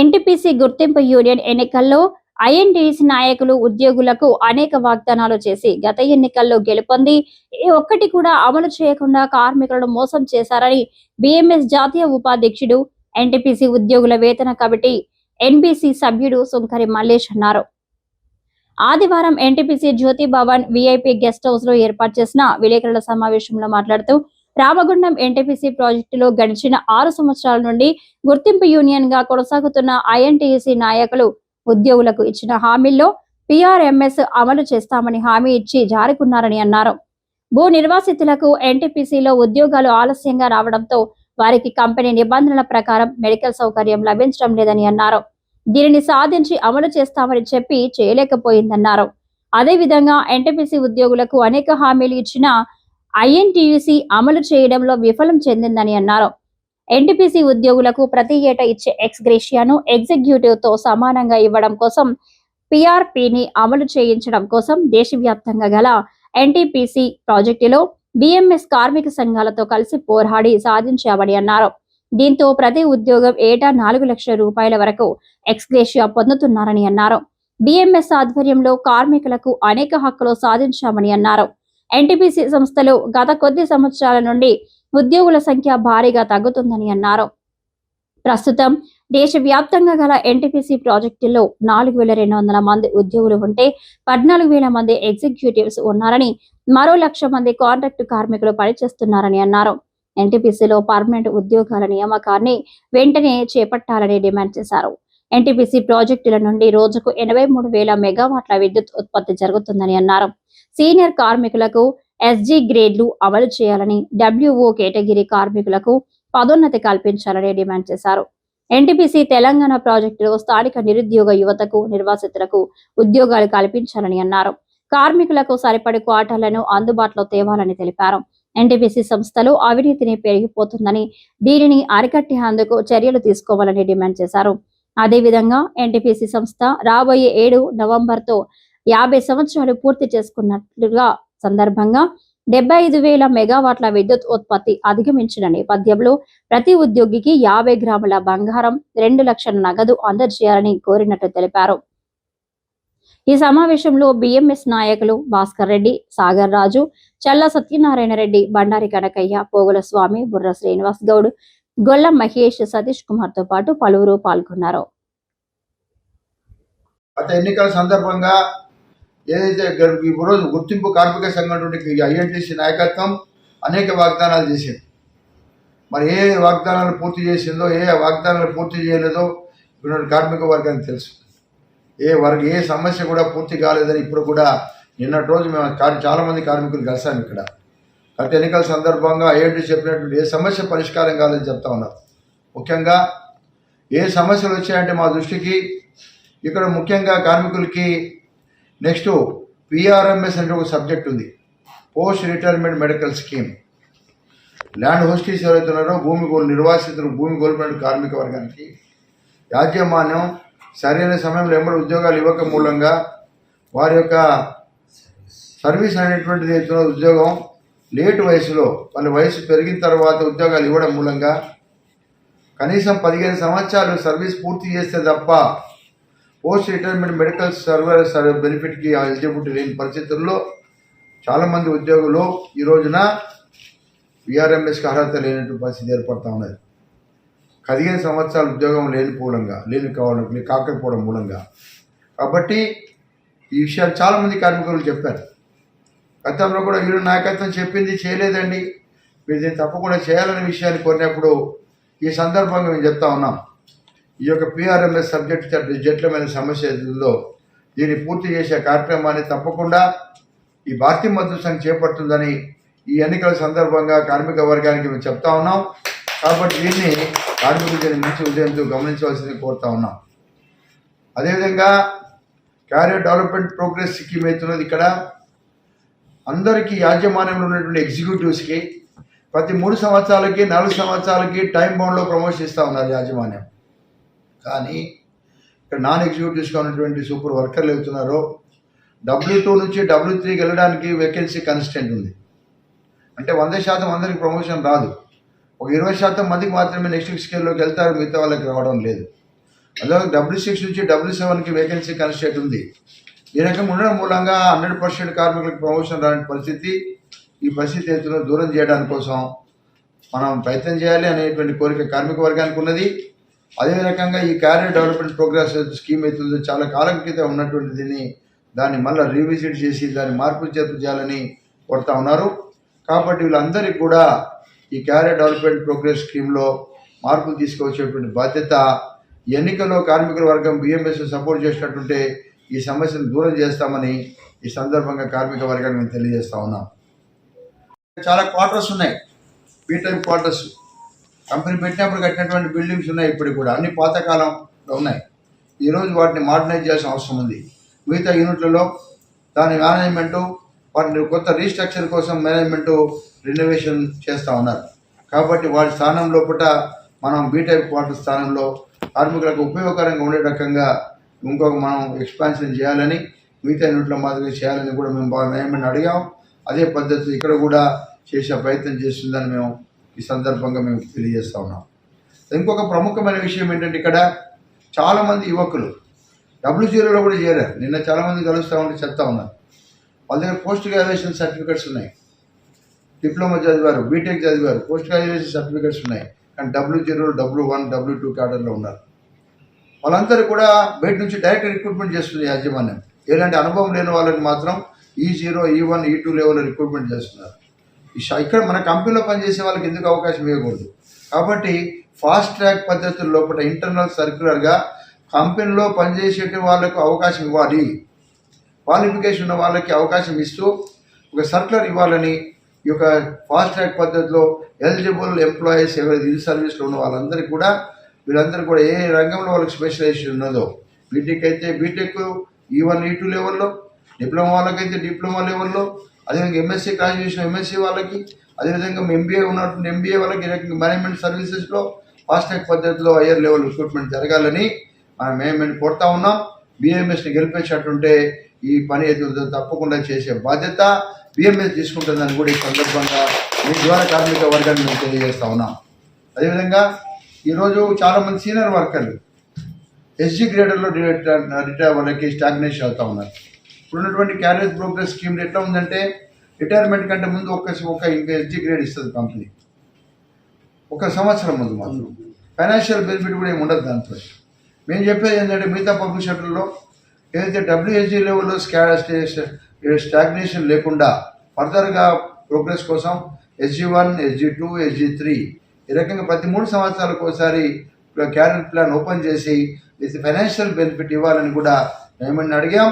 NTPC గుర్తింపు union ఎన్నికల్లో INTUC నాయకులు ఉద్యోగులకు అనేక వాగ్దానాలు చేసి గత ఎన్నికల్లో గెలుపొంది ఏ ఒక్కటి కూడా అమలు చేయకుండా కార్మికులను మోసం చేశారని బిఎంఎస్ జాతీయ ఉపాధ్యక్షుడు ఎన్టీపీసీ ఉద్యోగుల వేతన కమిటీ ఎన్బీసీ సభ్యుడు సుంకరి మల్లేష్ అన్నారు. ఆదివారం NTPC Jyothi Bhavan VIP guest హౌస్లో ఏర్పాటు చేసిన విలేకరుల సమావేశంలో మాట్లాడుతూ రామగుండం ఎన్టీపీసీ ప్రాజెక్టులో గడిచిన ఆరు సంవత్సరాల నుండి గుర్తింపు యూనియన్గా కొనసాగుతున్న ఐఎన్టీసీ నాయకులు ఉద్యోగులకు ఇచ్చిన హామీల్లో పిఆర్ఎంఎస్ అమలు చేస్తామని హామీ ఇచ్చి జారుకున్నారని అన్నారు. భూ నిర్వాసితులకు ఎన్టీపీసీలో ఉద్యోగాలు ఆలస్యంగా రావడంతో వారికి కంపెనీ నిబంధనల ప్రకారం మెడికల్ సౌకర్యం లభించడం లేదని అన్నారు. దీనిని సాధించి అమలు చేస్తామని చెప్పి చేయలేకపోయిందన్నారు. అదేవిధంగా ఎన్టీపీసీ ఉద్యోగులకు అనేక హామీలు ఇచ్చిన ఐఎన్టీయూసీ అమలు చేయడంలో విఫలం చెందిందని అన్నారు. ఎన్టీపీసీ ఉద్యోగులకు ప్రతి ఏటా ఇచ్చే ఎక్స్ గ్రేషియాను ఎగ్జిక్యూటివ్తో సమానంగా ఇవ్వడం కోసం పిఆర్పిని అమలు చేయించడం కోసం దేశవ్యాప్తంగా గల ఎన్టీపీసీ ప్రాజెక్టులో బిఎంఎస్ కార్మిక సంఘాలతో కలిసి పోరాడి సాధించామని అన్నారు. దీంతో ప్రతి ఉద్యోగం ఏటా నాలుగు లక్షల రూపాయల వరకు ఎక్స్గ్రేషియా పొందుతున్నారని అన్నారు. బిఎంఎస్ ఆధ్వర్యంలో కార్మికులకు అనేక హక్కులు సాధించామని అన్నారు. ఎన్టీపీసీ సంస్థలు గత కొద్ది సంవత్సరాల నుండి ఉద్యోగుల సంఖ్య భారీగా తగ్గుతుందని అన్నారు. ప్రస్తుతం దేశవ్యాప్తంగా గల ఎన్టీపీసీ ప్రాజెక్టుల్లో నాలుగు వేల రెండు వందల మంది ఉద్యోగులు ఉంటే పద్నాలుగు వేల మంది ఎగ్జిక్యూటివ్స్ ఉన్నారని మరో లక్ష మంది కాంట్రాక్టు కార్మికులు పనిచేస్తున్నారని అన్నారు. ఎన్టీపీసీలో పర్మనెంట్ ఉద్యోగాల నియామకాన్ని వెంటనే చేపట్టాలని డిమాండ్ చేశారు. ఎన్టీపీసీ ప్రాజెక్టుల నుండి రోజుకు ఎనభై మూడు వేల మెగావాట్ల విద్యుత్ ఉత్పత్తి జరుగుతుందని అన్నారు. సీనియర్ కార్మికులకు ఎస్జీ గ్రేడ్లు అమలు చేయాలని డబ్ల్యూఓ కేటగిరీ కార్మికులకు పదోన్నతి కల్పించాలని డిమాండ్ చేశారు. ఎన్టీపీసీ తెలంగాణ ప్రాజెక్టులో స్థానిక నిరుద్యోగ యువతకు నిర్వాసితులకు ఉద్యోగాలు కల్పించాలని అన్నారు. కార్మికులకు సరిపడి క్వార్టర్లను అందుబాటులో తేవాలని తెలిపారు. ఎన్టీపీసీ సంస్థలు అవినీతిని పెరిగిపోతుందని దీనిని అరికట్టేందుకు చర్యలు తీసుకోవాలని డిమాండ్ చేశారు. అదేవిధంగా ఎన్టీపీసీ సంస్థ రాబోయే ఏడు నవంబర్తో యాభై సంవత్సరాలు పూర్తి చేసుకున్నట్లుగా సందర్భంగా డెబ్బై ఐదు వేల మెగావాట్ల విద్యుత్ ఉత్పత్తి అధిగమించిన నేపథ్యంలో ప్రతి ఉద్యోగికి యాభై గ్రాముల బంగారం రెండు లక్షల నగదు అందజేయాలని కోరినట్లు తెలిపారు. ఈ సమావేశంలో బిఎంఎస్ నాయకులు భాస్కర్ రెడ్డి సాగర్ రాజు చల్ల సత్యనారాయణ రెడ్డి బండారి కనకయ్య పోగుల స్వామి బుర్ర శ్రీనివాస్ గౌడ్ గొల్ల మహేష్ సతీష్ కుమార్తో పాటు పలువురు పాల్గొన్నారు. గత ఎన్నికల సందర్భంగా ఏదైతే ఈరోజు రోజు గుర్తింపు కార్మిక సంఘం ఐఎన్టీసీ నాయకత్వం అనేక వాగ్దానాలు చేసింది. మరి ఏ వాగ్దానాలు పూర్తి చేసిందో ఏ వాగ్దానాలు పూర్తి చేయలేదో ఇప్పుడు కార్మిక వర్గానికి తెలుసు. ఏ వర్గ ఏ సమస్య కూడా పూర్తి కాలేదని ఇప్పుడు కూడా నిన్నటి రోజు మేము చాలామంది చాలా మంది కార్మికులు కలిసాం ఇక్కడ. గత ఎన్నికల సందర్భంగా ఏంటి చెప్పినటువంటి ఏ సమస్య పరిష్కారం కాలేదని చెప్తా ఉన్నారు. ముఖ్యంగా ఏ సమస్యలు వచ్చాయంటే మా దృష్టికి ఇక్కడ ముఖ్యంగా కార్మికులకి నెక్స్ట్ పిఆర్ఎంఎస్ అంటే ఒక సబ్జెక్ట్ ఉంది. Post retirement medical scheme land oustees ఎవరైతున్నారో భూమి కోల్ నిర్వాసితులు భూమి కోల్పోయిన కార్మిక వర్గానికి యాజమాన్యం సరైన సమయంలో ఎమ్మడి ఉద్యోగాలు ఇవ్వక మూలంగా వారి యొక్క సర్వీస్ అనేటువంటిది ఏదైతే ఉద్యోగం లేట్ వయసులో వాళ్ళ వయసు పెరిగిన తర్వాత ఉద్యోగాలు ఇవ్వడం మూలంగా కనీసం పదిహేను సంవత్సరాలు సర్వీస్ పూర్తి చేస్తే తప్ప పోస్ట్ రిటైర్మెంట్ మెడికల్ సర్వీస్ బెనిఫిట్కి ఎలిజిబిలిటీ లేని పరిస్థితుల్లో చాలామంది ఉద్యోగులు ఈ రోజున విఆర్ఎంఎస్కి అర్హత లేనటువంటి పరిస్థితి ఏర్పడతా ఉన్నది. పదిహేను సంవత్సరాల ఉద్యోగం లేని మూలంగా లేని కావడం లే- కాకపోవడం మూలంగా. కాబట్టి ఈ విషయాలు చాలామంది కార్మికులు చెప్పారు. గతంలో కూడా వీరు నాయకత్వం చెప్పింది చేయలేదండి. మీరు దీన్ని తప్పకుండా చేయాలనే విషయాన్ని కోరినప్పుడు ఈ సందర్భంగా మేము చెప్తా ఉన్నాం. ఈ యొక్క పిఆర్ఎంఎస్ సబ్జెక్ట్ జట్లమైన సమస్యలో దీన్ని పూర్తి చేసే కార్యక్రమాన్ని తప్పకుండా ఈ భారతీయ మద్దతు సంఘం చేపడుతుందని ఈ ఎన్నికల సందర్భంగా కార్మిక వర్గానికి మేము చెప్తా ఉన్నాం. కాబట్టి దీన్ని కార్మికులు దీన్ని మంచి ఉదయంతో గమనించవలసింది కోరుతా ఉన్నాం. అదేవిధంగా క్యారియర్ డెవలప్మెంట్ ప్రోగ్రెస్ స్కీమ్ అవుతున్నది ఇక్కడ అందరికీ యాజమాన్యంలో ఉన్నటువంటి ఎగ్జిక్యూటివ్స్కి ప్రతి మూడు సంవత్సరాలకి నాలుగు సంవత్సరాలకి టైం బౌండ్లో ప్రమోషన్ ఇస్తూ ఉన్నారు యాజమాన్యం. కానీ ఇక్కడ నాన్ ఎగ్జిక్యూటివ్స్గా ఉన్నటువంటి సూపర్ వర్కర్లు అవుతున్నారో డబ్ల్యూ టూ నుంచి డబ్ల్యూ త్రీకి వెళ్ళడానికి వేకెన్సీ కన్స్టెంట్ ఉంది. అంటే వంద శాతం అందరికి ప్రమోషన్ రాదు. ఒక ఇరవై శాతం మందికి మాత్రమే నెక్స్ట్ స్కేల్లోకి వెళ్తారు మిగతా వాళ్ళకి రావడం లేదు. అలాగే డబ్ల్యూ సిక్స్ నుంచి డబ్ల్యూ సెవెన్కి వేకెన్సీ కన్స్టెంట్ ఉంది. ఈ రకం ఉండడం మూలంగా హండ్రెడ్ పర్సెంట్ కార్మికులకు ప్రమోషన్ రాని పరిస్థితి ఈ పరిస్థితి ఎత్తును దూరం చేయడానికి కోసం మనం ప్రయత్నం చేయాలి అనేటువంటి కోరిక కార్మిక వర్గానికి ఉన్నది. అదే రకంగా ఈ క్యారియర్ డెవలప్మెంట్ ప్రోగ్రెస్ స్కీమ్ అవుతుందో చాలా కాలం క్రితం ఉన్నటువంటి దీన్ని దాన్ని మళ్ళీ రీవిజిట్ చేసి దాన్ని మార్పు చేర్పు చేయాలని కోరుతా ఉన్నారు. కాబట్టి వీళ్ళందరికీ కూడా ఈ క్యారియర్ డెవలప్మెంట్ ప్రోగ్రెస్ స్కీమ్లో మార్పులు తీసుకువచ్చేటువంటి బాధ్యత ఎన్నికల్లో కార్మికుల వర్గం బిఎంఎస్ సపోర్ట్ చేసినట్టుంటే ఈ సమస్యను దూరం చేస్తామని ఈ సందర్భంగా కార్మిక వర్గాన్ని మేము తెలియజేస్తా ఉన్నాం. చాలా క్వార్టర్స్ ఉన్నాయి. బీ క్వార్టర్స్ కంపెనీ పెట్టినప్పుడు కట్టినటువంటి బిల్డింగ్స్ ఉన్నాయి ఇప్పటికి కూడా అన్ని పాతకాలంలో ఉన్నాయి. ఈరోజు వాటిని మోడర్నైజ్ చేయాల్సిన అవసరం ఉంది. మిగతా యూనిట్లలో దాని మేనేజ్మెంటు వాటిని కొత్త రీస్ట్రక్చర్ కోసం మేనేజ్మెంటు రినోవేషన్ చేస్తూ ఉన్నారు. కాబట్టి వాటి స్థానం లోపల మనం బీటెక్ వాటర్ క్వార్టర్ స్థానంలో కార్మికులకు ఉపయోగకరంగా ఉండే రకంగా ఇంకొక మనం ఎక్స్పాన్షన్ చేయాలని మిగతా యూనిట్ల మాదిరిగా చేయాలని కూడా మేము బాగా మేనేజ్మెంట్ అడిగాం. అదే పద్ధతి ఇక్కడ కూడా చేసే ప్రయత్నం చేస్తుందని మేము ఈ సందర్భంగా మేము తెలియజేస్తా ఉన్నాం. ఇంకొక ప్రముఖమైన విషయం ఏంటంటే ఇక్కడ చాలామంది యువకులు డబ్ల్యూ జీరోలో కూడా చేరారు. నిన్న చాలామంది కలుస్తూ ఉంటే చెప్తా ఉన్నారు వాళ్ళ దగ్గర పోస్ట్ గ్రాడ్యుయేషన్ సర్టిఫికేట్స్ ఉన్నాయి. డిప్లొమా చదివారు బీటెక్ చదివారు పోస్ట్ గ్రాడ్యుయేషన్ సర్టిఫికేట్స్ ఉన్నాయి. కానీ W zero W one W two క్యాడర్లో ఉన్నారు. వాళ్ళందరూ కూడా బయట నుంచి డైరెక్ట్ రిక్రూట్మెంట్ చేస్తుంది యాజమాన్యం. ఎలాంటి అనుభవం లేని వాళ్ళని మాత్రం ఈ జీరో ఈ వన్ ఈ టూ లెవెల్లో రిక్రూట్మెంట్ చేస్తున్నారు. ఇక్కడ మన కంపెనీలో పనిచేసే వాళ్ళకి ఎందుకు అవకాశం ఇవ్వకూడదు? కాబట్టి ఫాస్ట్ ట్రాక్ పద్ధతుల లోపల ఇంటర్నల్ సర్క్యులర్గా కంపెనీలో పనిచేసే వాళ్ళకు అవకాశం ఇవ్వాలి. క్వాలిఫికేషన్ ఉన్న వాళ్ళకి అవకాశం ఇస్తూ ఒక సర్క్యులర్ ఇవ్వాలని ఈ యొక్క ఫాస్ట్ ట్రాక్ పద్ధతిలో ఎలిజిబుల్ ఎంప్లాయీస్ ఎవరైతే ఇన్ సర్వీస్లో ఉన్న వాళ్ళందరికీ కూడా వీళ్ళందరూ కూడా ఏ రంగంలో వాళ్ళకి స్పెషలైజేషన్ ఉన్నదో బీటెక్ అయితే బీటెక్ ఈ వన్ ఈ టూ లెవెల్లో డిప్లొమా వాళ్ళకైతే డిప్లొమా లెవెల్లో అదేవిధంగా ఎంఎస్సీ గ్రాడ్యుయేషన్ ఎంఎస్సీ వాళ్ళకి అదేవిధంగా ఎంబీఏ ఉన్నటువంటి ఎంబీఏ వాళ్ళకి మేనేజ్మెంట్ సర్వీసెస్లో ఫాస్ట్ ట్రాక్ పద్ధతిలో హయ్యర్ లెవెల్ రిక్రూట్మెంట్ జరగాలని మనం మేనేజ్మెంట్ కోరుతా ఉన్నాం. బిఎంఎస్ని గెలిపించినట్టుంటే ఈ పని తప్పకుండా చేసే బాధ్యత బిఎంఎస్ తీసుకుంటుందని కూడా ఈ సందర్భంగా మీ ద్వారా కార్మిక వర్గాన్ని మేము తెలియజేస్తా ఉన్నాం. అదేవిధంగా ఈరోజు చాలామంది సీనియర్ వర్కర్లు ఎస్జీ గ్రేడర్లో రిటైర్ రిటైర్ వాళ్ళకి స్టాగ్నేషన్ అవుతా ఉన్నారు. ఇప్పుడున్నటువంటి క్యారేజ్ ప్రోగ్రెస్ స్కీమ్ ఎట్లా ఉందంటే రిటైర్మెంట్ కంటే ముందు ఒక ఒక ఇంకా ఎస్జీ గ్రేడ్ ఇస్తుంది కంపెనీ ఒక సంవత్సరం ముందు మాత్రం. ఫైనాన్షియల్ బెనిఫిట్ కూడా ఏమి ఉండదు దాంతో మేము చెప్పేది ఏంటంటే మిగతా పబ్లిక్ సెక్టర్లో ఏదైతే డబ్ల్యూహెచ్జీ లెవెల్లో స్టాగ్నేషన్ లేకుండా ఫర్దర్గా ప్రోగ్రెస్ కోసం SG one SG two SG three ఈ రకంగా ప్రతి మూడు సంవత్సరాలకు ఒకసారి క్యారెట్ ప్లాన్ ఓపెన్ చేసి ఇది ఫైనాన్షియల్ బెనిఫిట్ ఇవ్వాలని కూడా మేము అడిగాం.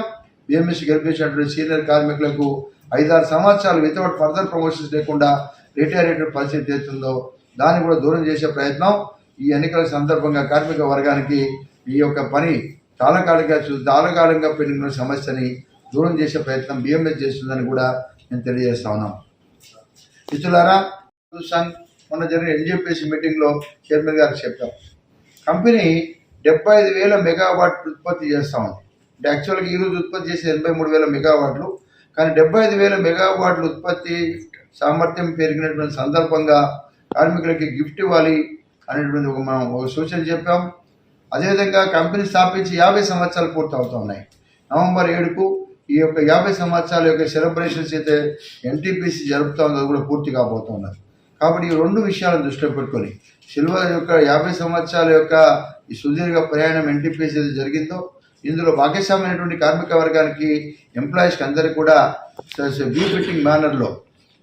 బిఎంఎస్సీ గెలిపించినటువంటి సీనియర్ కార్మికులకు ఐదారు సంవత్సరాలు వితౌట్ ఫర్దర్ ప్రమోషన్స్ లేకుండా రిటైర్ అయ్యేటువంటి పరిస్థితి అవుతుందో దాన్ని కూడా దూరం చేసే ప్రయత్నం ఈ ఎన్నికల సందర్భంగా కార్మిక వర్గానికి ఈ యొక్క పని చాలా కాలంగా చూ- సమస్యని దూరం చేసే ప్రయత్నం బిఎంఎస్ చేస్తుందని కూడా నేను తెలియజేస్తా ఉన్నాం. మిత్రులారా సంఘ్ మొన్న జరిగిన ఎన్జిపిసి మీటింగ్లో చైర్మన్ గారు చెప్పాం. కంపెనీ డెబ్బై ఐదు వేల మెగావాట్ ఉత్పత్తి చేస్తా ఉంది. యాక్చువల్గా ఈరోజు ఉత్పత్తి చేసే ఎనభై మూడు వేల మెగావాట్లు. కానీ డెబ్బై ఐదు వేల మెగావాట్లు ఉత్పత్తి సామర్థ్యం పెరిగినటువంటి సందర్భంగా కార్మికులకి గిఫ్ట్ ఇవ్వాలి అనేటువంటి ఒక మనం ఒక సూచన చెప్పాం. అదేవిధంగా కంపెనీ స్థాపించి యాభై సంవత్సరాలు పూర్తవుతున్నాయి. ఉన్నాయి నవంబర్ ఏడుకు ఈ యొక్క యాభై సంవత్సరాల యొక్క సెలబ్రేషన్స్ అయితే ఎన్టీపీసీ జరుపుతా ఉందో అది కూడా పూర్తి కాబోతున్నారు కాబట్టి ఈ రెండు విషయాలను దృష్టిలో పెట్టుకొని సిల్వర్ యొక్క యాభై సంవత్సరాల యొక్క ఈ సుదీర్ఘ ప్రయాణం ఎన్టీపీసీ అయితే జరిగిందో ఇందులో భాగస్వామైనటువంటి కార్మిక వర్గానికి ఎంప్లాయీస్కి అందరికీ కూడా బీ ఫిట్టింగ్ మేనర్లో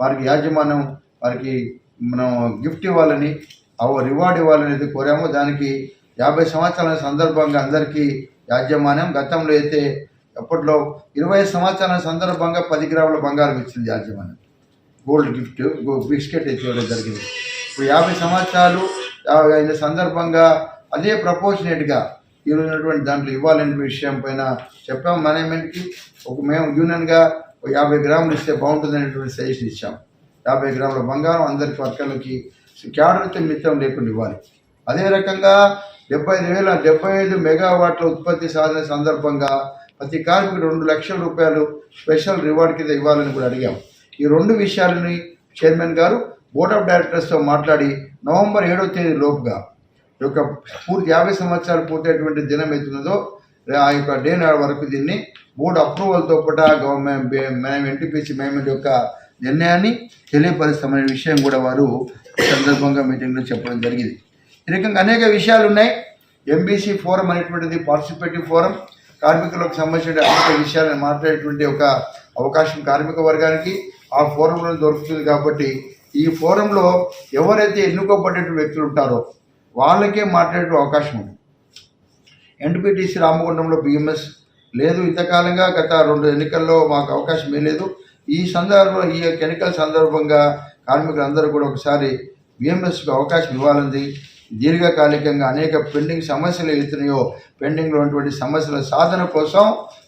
వారికి యాజమాన్యం వారికి మనం గిఫ్ట్ ఇవ్వాలని అవ రివార్డ్ ఇవ్వాలనేది కోరామో. దానికి యాభై సంవత్సరాల సందర్భంగా అందరికీ యాజమాన్యం గతంలో అయితే అప్పట్లో ఇరవై సంవత్సరాల సందర్భంగా పది గ్రాముల బంగారం ఇచ్చింది యాజమాన్యం. గోల్డ్ గిఫ్ట్ బిస్కెట్ బిస్కెట్ ఇవ్వడం జరిగింది. ఇప్పుడు యాభై సంవత్సరాలు అయిన సందర్భంగా అదే ప్రపోర్షనేట్గా ఈరోజు ఉన్నటువంటి దాంట్లో ఇవ్వాలనే విషయం పైన చెప్పాం. మేనేజ్మెంట్కి ఒక మేము యూనియన్గా ఒక యాభై గ్రాములు ఇస్తే బాగుంటుంది అనేటువంటి సజెషన్ ఇచ్చాం. యాభై గ్రాముల బంగారం అందరికి వర్కర్లకి క్యాడర్తో మిత్రం లేకుండా ఇవ్వాలి. అదే రకంగా డెబ్బై ఐదు వేల డెబ్బై ఐదు మెగావాట్ల ఉత్పత్తి సాధన సందర్భంగా ప్రతి కార్మికుడు రెండు లక్షల రూపాయలు స్పెషల్ రివార్డ్ కింద ఇవ్వాలని కూడా అడిగాం. ఈ రెండు విషయాలని చైర్మన్ గారు బోర్డ్ ఆఫ్ డైరెక్టర్స్తో మాట్లాడి నవంబర్ ఏడో తేదీ లోపుగా యొక్క పూర్తి యాభై సంవత్సరాలు పూర్తయినటువంటి దినం అవుతున్నదో ఆ యొక్క డే నాడు వరకు దీన్ని బోర్డు అప్రూవల్తో కూడా గవర్నమెంట్ మేము ఎన్టీపీసీ మేము యొక్క నిర్ణయాన్ని తెలియపరుస్తామనే విషయం కూడా వారు సందర్భంగా మీటింగ్లో చెప్పడం జరిగింది. ఈ రకంగా అనేక విషయాలు ఉన్నాయి ఎంబీసీ ఫోరం అనేటువంటిది పార్టిసిపేటివ్ ఫోరం. కార్మికులకు సంబంధించిన అనేక విషయాలను మాట్లాడేటువంటి ఒక అవకాశం కార్మిక వర్గానికి ఆ ఫోరంలో దొరుకుతుంది కాబట్టి ఈ ఫోరంలో ఎవరైతే ఎన్నుకోబడ్డ వ్యక్తులు ఉంటారో వాళ్ళకే మాట్లాడే అవకాశం ఉంది. ఎన్టీపీటీసీ రామగుండంలో బిఎంఎస్ లేదు. ఇంతకాలంగా గత రెండు ఎన్నికల్లో మాకు అవకాశం లేదు. ఈ సందర్భంలో ఈ ఎన్నికల సందర్భంగా కార్మికులందరూ కూడా ఒకసారి బిఎంఎస్కి అవకాశం ఇవ్వాలంది. దీర్ఘకాలికంగా అనేక పెండింగ్ సమస్యలు వెళ్తున్నాయో పెండింగ్లో ఉన్నటువంటి సమస్యల సాధన కోసం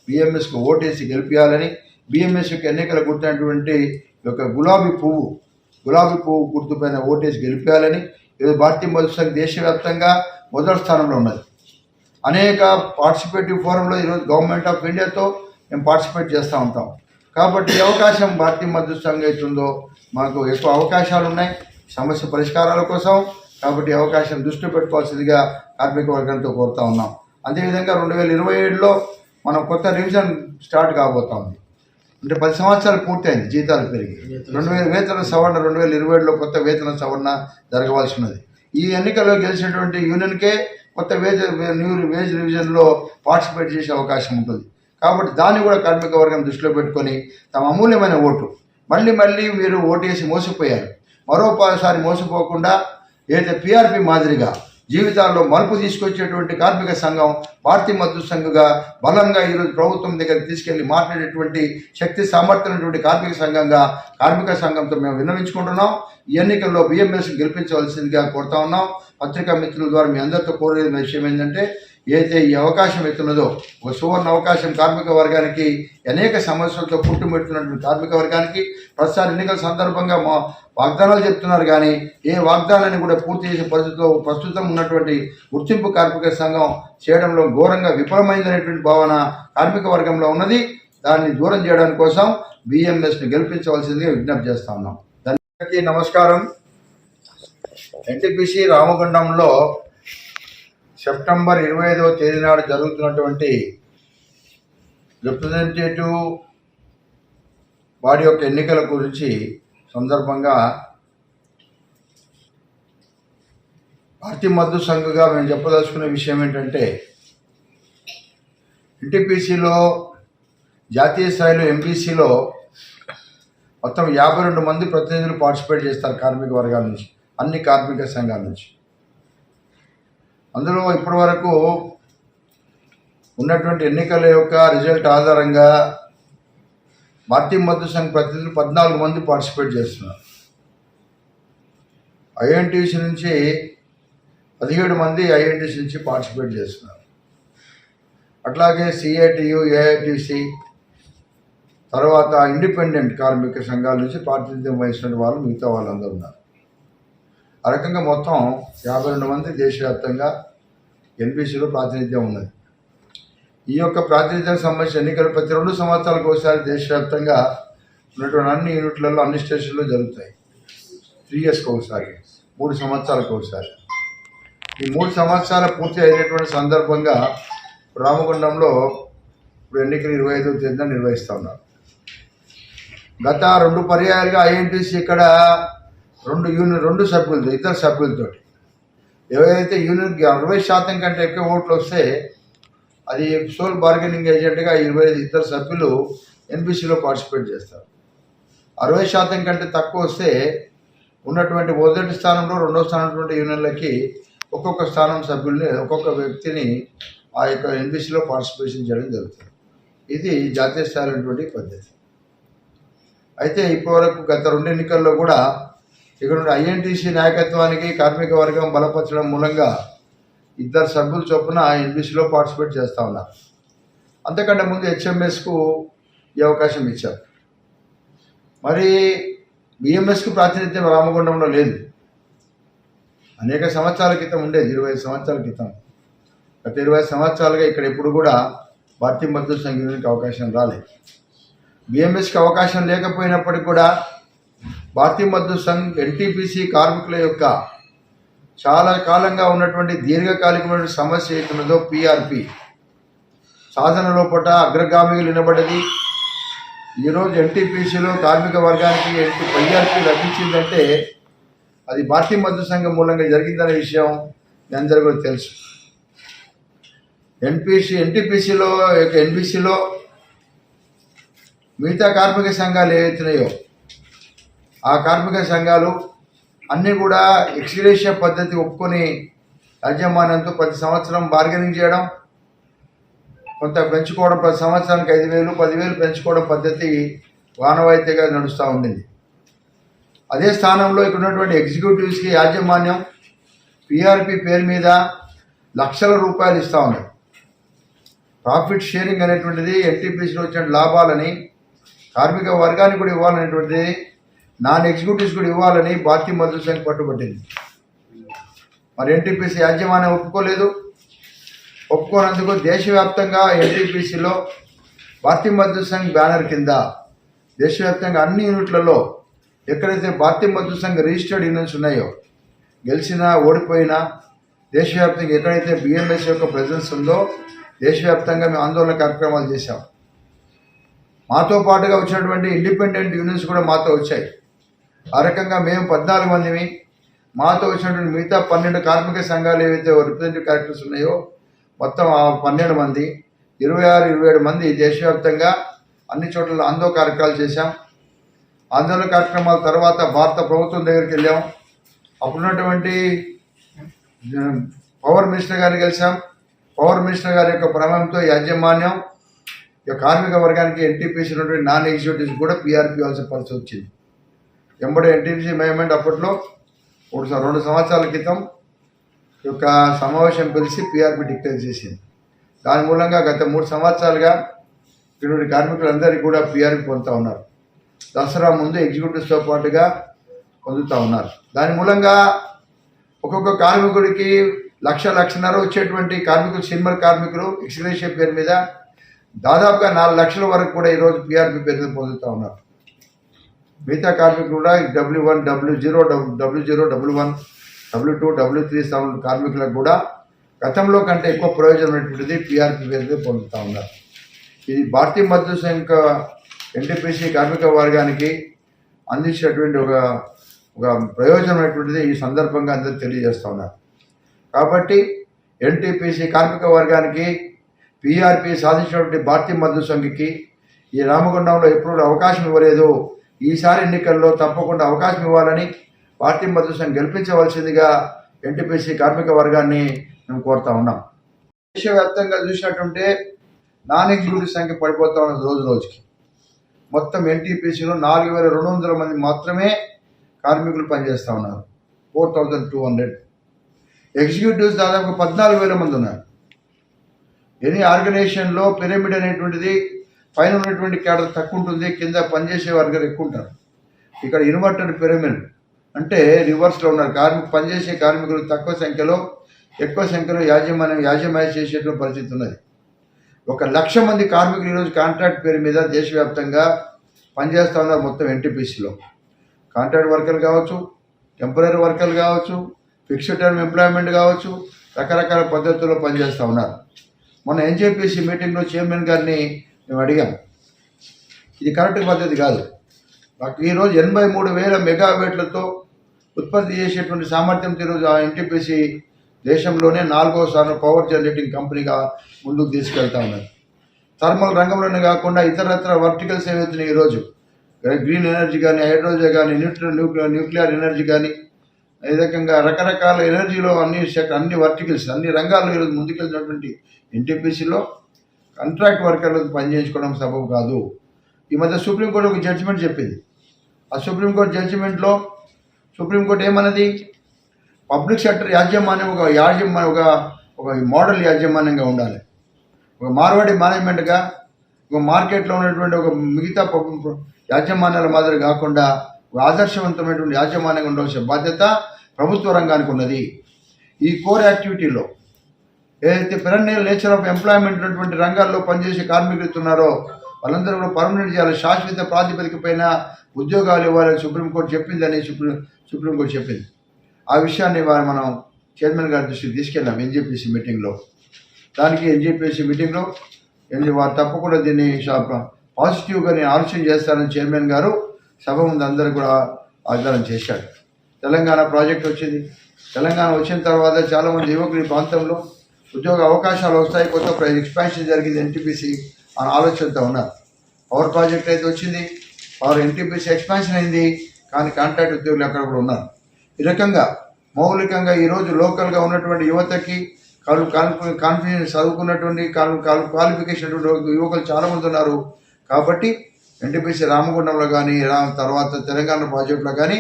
బిఎంఎస్కి ఓటేసి గెలిపించాలని బిఎంఎస్కి ఎన్నికల గుర్తున్నటువంటి ఒక గులాబీ పువ్వు గులాబీ పువ్వు గుర్తుపైన ఓటేసి గెలిపించాలని ఇది భారతీయ మధు సంఘ్ దేశవ్యాప్తంగా మొదటి స్థానంలో ఉన్నది. అనేక పార్టిసిపేటివ్ ఫోరంలో ఈరోజు గవర్నమెంట్ ఆఫ్ ఇండియాతో మేము పార్టిసిపేట్ చేస్తూ ఉంటాం. కాబట్టి అవకాశం భారతీయ మధ్య సంఘం అవుతుందో మాకు ఎక్కువ అవకాశాలు ఉన్నాయి. సమస్య పరిష్కారాల కోసం కాబట్టి అవకాశం దృష్టి పెట్టుకోవాల్సిందిగా కార్మిక వర్గంతో కోరుతా ఉన్నాం. అదేవిధంగా రెండు వేల ఇరవై ఏడులో మనం కొత్త రివిజన్ స్టార్ట్ కాబోతా ఉంది. అంటే పది సంవత్సరాలు పూర్తయింది జీతాలు పెరిగి. రెండు వేల వేతన సవరణ రెండు వేల ఇరవై ఏడులో కొత్త వేతన సవరణ జరగవలసి ఉన్నది ఈ ఎన్నికల్లో గెలిచినటువంటి యూనియన్కే కొత్త వేజ్ న్యూ వేజ్ రివిజన్లో పార్టిసిపేట్ చేసే అవకాశం ఉంటుంది. కాబట్టి దాన్ని కూడా కార్మిక వర్గం దృష్టిలో పెట్టుకొని తమ అమూల్యమైన ఓటు మళ్ళీ మళ్ళీ మీరు ఓటేసి మోసపోయారు. మరోసారి మోసపోకుండా ఏదైతే పిఆర్పి మాదిరిగా జీవితాల్లో మార్పు తీసుకొచ్చేటువంటి కార్మిక సంఘం భారతీయ మద్దతు సంఘంగా బలంగా ఈరోజు ప్రభుత్వం దగ్గర తీసుకెళ్ళి మాట్లాడేటువంటి శక్తి సామర్థ్యమైనటువంటి కార్మిక సంఘంగా కార్మిక సంఘంతో మేము విన్నవించుకుంటున్నాం. ఈ ఎన్నికల్లో బిఎంఎస్ గెలిపించవలసిందిగా కోరుతా ఉన్నాం. పత్రికా మిత్రుల ద్వారా మీ అందరితో కోరేది విషయం ఏంటంటే ఏదైతే ఈ అవకాశం ఎత్తున్నదో ఒక సువర్ణ అవకాశం కార్మిక వర్గానికి అనేక సమస్యలతో పుట్టుమెడుతున్నటువంటి కార్మిక వర్గానికి ప్రస్తుతాన్ని ఎన్నికల సందర్భంగా మా వాగ్దానాలు చెప్తున్నారు కానీ ఏ వాగ్దానాన్ని కూడా పూర్తి చేసే పరిస్థితిలో ప్రస్తుతం ఉన్నటువంటి గుర్తింపు కార్మిక సంఘం చేయడంలో ఘోరంగా విఫలమైందనేటువంటి భావన కార్మిక వర్గంలో ఉన్నది. దాన్ని దూరం చేయడం కోసం బిఎంఎస్ని గెలిపించవలసిందిగా విజ్ఞప్తి చేస్తా ఉన్నాం. దానికి నమస్కారం. ఎన్టీపీసీ రామగుండంలో సెప్టెంబర్ ఇరవై ఐదవ తేదీ నాడు జరుగుతున్నటువంటి రిప్రజెంటేటివ్ వారి యొక్క ఎన్నికల గురించి సందర్భంగా భారతీయ మద్దతు సంఘగా మేము చెప్పదలుచుకునే విషయం ఏంటంటే ఎన్టీపీసీలో జాతీయ స్థాయిలో ఎంపీసీలో మొత్తం యాభై రెండు మంది ప్రతినిధులు పార్టిసిపేట్ చేస్తారు కార్మిక వర్గాల నుంచి అన్ని కార్మిక సంఘాల నుంచి. అందులో ఇప్పటివరకు ఉన్నటువంటి ఎన్నికల యొక్క రిజల్ట్ ఆధారంగా భారతీయ మద్దతు సంఘ ప్రతినిధులు పద్నాలుగు మంది పార్టిసిపేట్ చేస్తున్నారు. ఐఎన్టీసీ నుంచి పదిహేడు మంది ఐఎన్టీసీ నుంచి పార్టిసిపేట్ చేస్తున్నారు. అట్లాగే సిఐటియు ఏఐటిసి తర్వాత ఇండిపెండెంట్ కార్మిక సంఘాల నుంచి ప్రాతినిధ్యం వహిస్తున్న వాళ్ళు మిగతా వాళ్ళందరూ ఉన్నారు. ఆ రకంగా మొత్తం యాభై రెండు మంది దేశవ్యాప్తంగా ఎన్పిసిలో ప్రాతినిధ్యం ఉన్నది. ఈ యొక్క ప్రాతినిధ్యానికి సంబంధించిన ఎన్నికలు ప్రతి రెండు సంవత్సరాలకు ఒకసారి దేశవ్యాప్తంగా ఉన్నటువంటి అన్ని యూనిట్లలో అన్ని స్టేషన్లో జరుగుతాయి. త్రీ ఇయర్స్కి ఒకసారి మూడు సంవత్సరాలకు ఒకసారి. ఈ మూడు సంవత్సరాలు పూర్తి అయినటువంటి సందర్భంగా రామగుండంలో ఇప్పుడు ఎన్నికలు ఇరవై ఐదో తేదీన నిర్వహిస్తూ ఉన్నారు. గత రెండు పర్యాయాలుగా ఐఎన్టీసీ ఇక్కడ రెండు యూనియన్ రెండు సభ్యులతో ఇతర సభ్యులతోటి. ఎవరైతే యూనియన్కి అరవై శాతం కంటే ఎక్కువ ఓట్లు వస్తే అది సోల్ బార్గెనింగ్ ఏజెంట్గా ఇరవై ఐదు ఇద్దరు సభ్యులు ఎన్బిసిలో పార్టిసిపేట్ చేస్తారు. అరవై శాతం కంటే తక్కువ వస్తే ఉన్నటువంటి మొదటి స్థానంలో రెండో స్థానం యూనియన్లకి ఒక్కొక్క స్థానం సభ్యుల్ని ఒక్కొక్క వ్యక్తిని ఆ యొక్క ఎన్బిసిలో పార్టిసిపేషన్ చేయడం జరుగుతుంది. ఇది జాతీయ స్థాయినటువంటి పద్ధతి. అయితే ఇప్పటివరకు గత రెండు ఎన్నికల్లో కూడా ఇక్కడ ఐఎన్టీసీ నాయకత్వానికి కార్మిక వర్గం బలపరచడం మూలంగా ఇద్దరు సభ్యులు చొప్పున ఎన్బిసిలో పార్టిసిపేట్ చేస్తూ ఉన్నారు. అంతకంటే ముందు హెచ్ఎంఎస్కు ఈ అవకాశం ఇచ్చారు. మరి బిఎంఎస్కు ప్రాతినిధ్యం రామగుండంలో లేదు. అనేక సంవత్సరాల క్రితం ఉండేది ఇరవై సంవత్సరాల క్రితం. గత ఇరవై సంవత్సరాలుగా ఇక్కడ ఎప్పుడు కూడా భారతీయ మద్దతు సంఘానికి అవకాశం రాలేదు. బిఎంఎస్కి అవకాశం లేకపోయినప్పటికీ కూడా భారతీయ మద్దు సంఘ్ ఎన్టీపీసీ కార్మికుల యొక్క చాలా కాలంగా ఉన్నటువంటి దీర్ఘకాలికమైన సమస్య అవుతున్నదో పీఆర్పి. సాధన లోపల అగ్రగామిగా నిలబడ్డది. ఈరోజు ఎన్టీపీసీలో కార్మిక వర్గానికి ఎన్టీ పిఆర్పి లభించిందంటే అది భారతీయ మధ్య సంఘం మూలంగా జరిగిందనే విషయం మీ అందరూ కూడా తెలుసు. ఎన్పిసి ఎన్టీపీసీలో ఎన్బీసీలో మిగతా కార్మిక సంఘాలు ఏవైతున్నాయో ఆ కార్మిక సంఘాలు అన్నీ కూడా ఎక్స్గ్రేషియా పద్ధతి ఒప్పుకొని యాజమాన్యంతో ప్రతి సంవత్సరం బార్గెనింగ్ చేయడం కొంత పెంచుకోవడం ప్రతి సంవత్సరానికి ఐదు వేలు పదివేలు పెంచుకోవడం పద్ధతి వానవాయితీగా నడుస్తూ ఉండింది. అదే స్థానంలో ఇక్కడ ఉన్నటువంటి ఎగ్జిక్యూటివ్స్కి యాజమాన్యం పిఆర్పి పేరు మీద లక్షల రూపాయలు ఇస్తూ ఉంది. ప్రాఫిట్ షేరింగ్ అనేటువంటిది ఎన్టీపీసీలో వచ్చిన లాభాలని కార్మిక వర్గానికి కూడా ఇవ్వాలనేటువంటిది నాన్ ఎగ్జిక్యూటివ్స్ కూడా ఇవ్వాలని భారతీయ మజ్దూర్ సంఘ్ పట్టుబట్టింది. మరి ఎన్టీపీసీ యాజమాన్యం ఒప్పుకోలేదు. ఒప్పుకోనందుకు దేశవ్యాప్తంగా ఎన్టీపీసీలో భారతీయ మజ్దూర్ సంఘ్ బ్యానర్ కింద దేశవ్యాప్తంగా అన్ని యూనిట్లలో ఎక్కడైతే భారతీయ మజ్దూర్ సంఘ్ రిజిస్టర్డ్ యూనియన్స్ ఉన్నాయో గెలిచినా ఓడిపోయినా దేశవ్యాప్తంగా ఎక్కడైతే బిఎంఎస్ యొక్క ప్రజెన్స్ ఉందో దేశవ్యాప్తంగా మేము ఆందోళన కార్యక్రమాలు చేశాం. మాతో పాటుగా వచ్చినటువంటి ఇండిపెండెంట్ యూనియన్స్ కూడా మాతో వచ్చాయి. ఆ రకంగా మేము పద్నాలుగు మందిమి మాతో వచ్చినటువంటి మిగతా పన్నెండు కార్మిక సంఘాలు ఏవైతే రిప్రజెంటేటివ్ క్యారెక్టర్స్ ఉన్నాయో మొత్తం ఆ పన్నెండు మంది ఇరవై ఆరు ఇరవై ఏడు మంది దేశవ్యాప్తంగా అన్ని చోట్ల ఆందోళన కార్యక్రమాలు చేశాం. ఆందోళన కార్యక్రమాల తర్వాత భారత ప్రభుత్వం దగ్గరికి వెళ్ళాం. అప్పుడున్నటువంటి పవర్ మినిస్టర్ గారిని కలిసాం పవర్ మినిస్టర్ గారి యొక్క ప్రమేయంతో యాజమాన్యం కార్మిక వర్గానికి ఎన్టీపీసీ ఉన్నటువంటి నాన్ ఎగ్జిక్యూటివ్స్ కూడా పీఆర్పీ ఇవ్వాల్సిన పరిస్థితి వచ్చింది. ఎంబడే ఎన్టీపీసీ మేమెంట్ అప్పట్లో మూడు రెండు సంవత్సరాల క్రితం యొక్క సమావేశం పిలిచి పీఆర్పీ డిక్టేట్ చేసింది. దాని మూలంగా గత మూడు సంవత్సరాలుగా ఇటువంటి కార్మికులందరికీ కూడా పీఆర్పీ పొందుతూ ఉన్నారు. దసరా ముందు ఎగ్జిక్యూటివ్స్తో పాటుగా పొందుతూ ఉన్నారు. దాని మూలంగా ఒక్కొక్క కార్మికుడికి లక్ష లక్షన్నర వచ్చేటువంటి కార్మికులు సినిమల్ కార్మికులు ఎక్స్గ్రేషియా పేరు మీద దాదాపుగా నాలుగు లక్షల వరకు కూడా ఈరోజు పీఆర్పీ పేరు మీద పొందుతూ ఉన్నారు. మిగతా కార్మికులు కూడా W one W zero W zero W one W two W three seven కార్మికులకు కూడా గతంలో కంటే ఎక్కువ ప్రయోజనమైనటువంటిది పీఆర్పీ పేరు మీద పొందుతూ ఉన్నారు. ఇది భారతీయ మద్దతు సంఘ ఎన్టీపీసీ కార్మిక వర్గానికి అందించినటువంటి ఒక ఒక ప్రయోజనం అనేటువంటిది ఈ సందర్భంగా అందరూ తెలియజేస్తూ ఉన్నారు. కాబట్టి ఎన్టీపీసీ కార్మిక వర్గానికి పీఆర్పీ సాధించినటువంటి భారతీయ మధ్య సంఘకి ఈ రామగుండంలో ఎప్పుడు అవకాశం ఇవ్వలేదు. ఈసారి ఎన్నికల్లో తప్పకుండా అవకాశం ఇవ్వాలని పార్టీ మజ్దూర్ గెలిపించవలసిందిగా ఎన్టీపీసీ కార్మిక వర్గాన్ని మేము కోరుతా ఉన్నాం. దేశవ్యాప్తంగా చూసినట్టుంటే నాన్ ఎగ్జిక్యూటివ్ సంఖ్య పడిపోతా ఉన్నది రోజు రోజుకి. మొత్తం ఎన్టీపీసీలో నాలుగు వేల రెండు వందల మంది మాత్రమే కార్మికులు పనిచేస్తూ ఉన్నారు. Four thousand two hundred. Executives దాదాపు పద్నాలుగు వేల మంది ఉన్నారు. ఎనీ ఆర్గనైజేషన్లో పిరమిడ్ అనేటువంటిది పైన ఉన్నటువంటి క్యాడర్ తక్కువ ఉంటుంది కింద పనిచేసే వర్గాలు ఎక్కువ ఉంటారు ఇక్కడ ఇన్వర్టెడ్ పిరమిడ్ అంటే రివర్స్లో ఉన్నారు. కార్మిక పనిచేసే కార్మికులు తక్కువ సంఖ్యలో ఎక్కువ సంఖ్యలో యాజమాన్యం యాజమాన్యం చేసేటువంటి పరిస్థితి ఉన్నది. ఒక లక్ష మంది కార్మికులు ఈరోజు కాంట్రాక్ట్ పేరు మీద దేశవ్యాప్తంగా పనిచేస్తూ ఉన్నారు మొత్తం ఎన్టీపీసీలో. కాంట్రాక్ట్ వర్కర్లు కావచ్చు టెంపరీ వర్కర్లు కావచ్చు ఫిక్స్డ్ టర్మ్ ఎంప్లాయ్మెంట్ కావచ్చు రకరకాల పద్ధతుల్లో పనిచేస్తూ ఉన్నారు. మొన్న ఎన్జేపీసీ మీటింగ్లో చైర్మన్ గారిని మేము అడిగాం. ఇది కరెక్ట్ పద్ధతి కాదు. మాకు ఈరోజు ఎనభై మూడు వేల మెగావేట్లతో ఉత్పత్తి చేసేటువంటి సామర్థ్యంతో ఈరోజు ఆ ఎన్టీపీసీ దేశంలోనే నాలుగో స్థానం పవర్ జనరేటింగ్ కంపెనీగా ముందుకు తీసుకెళ్తా ఉన్నది. థర్మల్ రంగంలోనే కాకుండా ఇతరత్ర వర్టికల్స్ ఏవైతున్నాయి ఈరోజు గ్రీన్ ఎనర్జీ కానీ హైడ్రోజన్ కానీ న్యూట్రల్ న్యూక్లియర్ న్యూక్లియర్ ఎనర్జీ కానీ ఈ రకంగా రకరకాల ఎనర్జీలో అన్ని అన్ని వర్టికల్స్ అన్ని రంగాల్లో ఈరోజు ముందుకెళ్తున్నటువంటి ఎన్టీపీసీలో కాంట్రాక్ట్ వర్కర్లకు పనిచేయించుకోవడం సబబు కాదు. ఈ మధ్య సుప్రీంకోర్టు ఒక జడ్జిమెంట్ చెప్పింది. ఆ సుప్రీంకోర్టు జడ్జిమెంట్లో సుప్రీంకోర్టు ఏమన్నది? పబ్లిక్ సెక్టర్ యాజమాన్యం ఒక యాజమాన్య ఒక ఒక మోడల్ యాజమాన్యంగా ఉండాలి. ఒక మార్వాడి మేనేజ్మెంట్గా ఒక మార్కెట్లో ఉన్నటువంటి ఒక మిగతా యాజమాన్యాల మాదిరి కాకుండా ఒక ఆదర్శవంతమైనటువంటి యాజమాన్యంగా ఉండవలసిన బాధ్యత ప్రభుత్వ రంగానికి ఉన్నది. ఈ కోర్ యాక్టివిటీలో ఏదైతే పెరన్నల్ నేచర్ ఆఫ్ ఎంప్లాయ్మెంట్ ఉన్నటువంటి రంగాల్లో పనిచేసే కార్మికులు ఉన్నారో వాళ్ళందరూ కూడా పర్మనెంట్ చేయాలి. శాశ్వత ప్రాతిపదిక పైన ఉద్యోగాలు ఇవ్వాలని సుప్రీంకోర్టు చెప్పిందని సుప్రీం సుప్రీంకోర్టు చెప్పింది. ఆ విషయాన్ని వారు మనం చైర్మన్ గారి దృష్టికి తీసుకెళ్ళాం ఎన్జేపీసీ మీటింగ్లో. దానికి ఎన్జేపీసీ మీటింగ్లో ఎన్ని వారు తప్పకుండా దీన్ని పాజిటివ్గా నేను ఆలోచన చేస్తానని చైర్మన్ గారు సభ ముందు అందరూ కూడా ఆగ్రహం చేశాడు తెలంగాణ ప్రాజెక్ట్ వచ్చింది. తెలంగాణ వచ్చిన తర్వాత చాలామంది యువకులు ఈ ప్రాంతంలో ఉద్యోగ అవకాశాలు వస్తాయి కొత్త ఎక్స్పాన్షన్ జరిగింది ఎన్టీపీసీ అని ఆలోచనతో ఉన్నారు. పవర్ ప్రాజెక్ట్ అయితే వచ్చింది పవర్ ఎన్టీపీసీ ఎక్స్పాన్షన్ అయింది కానీ కాంట్రాక్ట్ ఉద్యోగులు అక్కడ కూడా ఉన్నారు. ఈ రకంగా మౌలికంగా ఈరోజు లోకల్గా ఉన్నటువంటి యువతకి కాలు కాన్ఫిడెన్స్ చదువుకున్నటువంటి కాలు కాలు క్వాలిఫికేషన్ యువకులు చాలామంది ఉన్నారు. కాబట్టి ఎన్టీపీసీ రామగుండంలో కానీ రా తర్వాత తెలంగాణ ప్రాజెక్టులో కానీ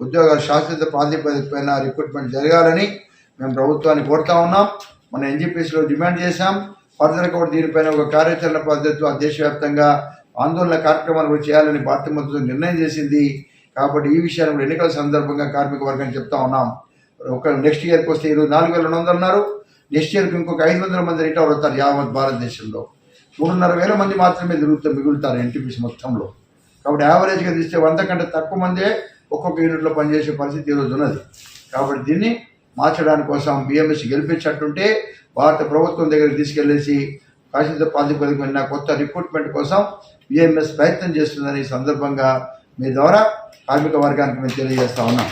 ఉద్యోగాలు శాశ్వత ప్రాతిపదిక పైన రిక్రూట్మెంట్ జరగాలని మేము ప్రభుత్వాన్ని కోరుతా ఉన్నాం. మన ఎన్జిపిసిలో డిమాండ్ చేశాం. ఫర్దర్గా కూడా దీనిపైన ఒక కార్యాచరణ పద్ధతిలో దేశవ్యాప్తంగా ఆందోళన కార్యక్రమాలు కూడా చేయాలని భారత మంత్రులు నిర్ణయం చేసింది. కాబట్టి ఈ విషయాన్ని కూడా ఎన్నికల సందర్భంగా కార్మిక వర్గాన్ని చెప్తా ఉన్నాం. ఒక నెక్స్ట్ ఇయర్కి వస్తే ఈరోజు నాలుగు వేల రెండు వందలు ఉన్నారు నెక్స్ట్ ఇయర్కి ఇంకొక ఐదు వందల మంది రిటైర్ అవుతారు యావత్ భారతదేశంలో. మూడున్నర వేల మంది మాత్రమే తిరుగుతూ మిగులుతారు ఎన్టీపీసీ మొత్తంలో. కాబట్టి యావరేజ్గా తీస్తే వంద కంటే తక్కువ మందే ఒక్కొక్క యూనిట్లో పనిచేసే పరిస్థితి ఈరోజు ఉన్నది. కాబట్టి దీన్ని మార్చడానికి కోసం బిఎంఎస్ గెలిపించినట్టుంటే భారత ప్రభుత్వం దగ్గరికి తీసుకెళ్ళేసి కాశీత వెళ్ళిన కొత్త రిక్రూట్మెంట్ కోసం బిఎంఎస్ ప్రయత్నం చేస్తుందని ఈ సందర్భంగా మీ ద్వారా కార్మిక వర్గానికి మేము తెలియజేస్తా ఉన్నాం.